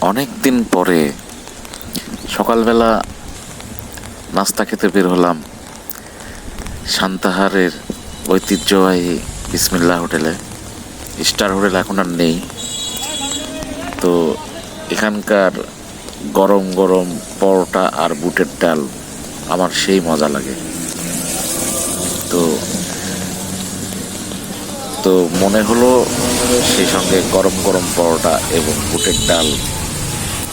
অনেক দিন পরে সকালবেলা নাস্তা খেতে বের হলাম শান্তাহারের ঐতিহ্যবাহী বিসমিল্লা হোটেলে। স্টার হোটেল এখন আর নেই। তো এখানকার গরম গরম পরোটা আর বুটের ডাল আমার সেই মজা লাগে। তো তো মনে হলো সেই সঙ্গে গরম গরম পরোটা এবং বুটের ডাল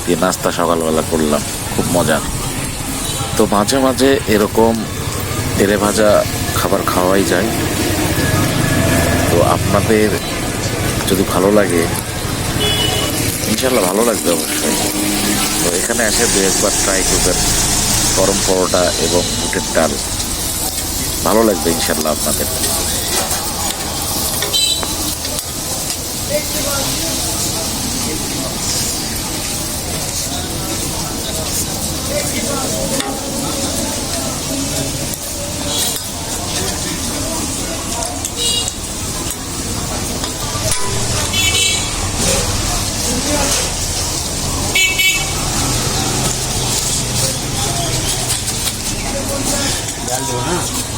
দিয়ে নাস্তা সকালবেলা করলাম, খুব মজার তো মাঝে মাঝে এরকম তেলে ভাজা খাবার খাওয়াই যায়। তো আপনাদের যদি ভালো লাগে ইনশাল্লাহ ভালো লাগবে অবশ্যই। তো এখানে এসে দু একবার ট্রাই করবেন গরম পরোটা এবং বুটের ডাল। ভালো লাগবে ইনশাল্লাহ আপনাদের। डाल Valeu, né?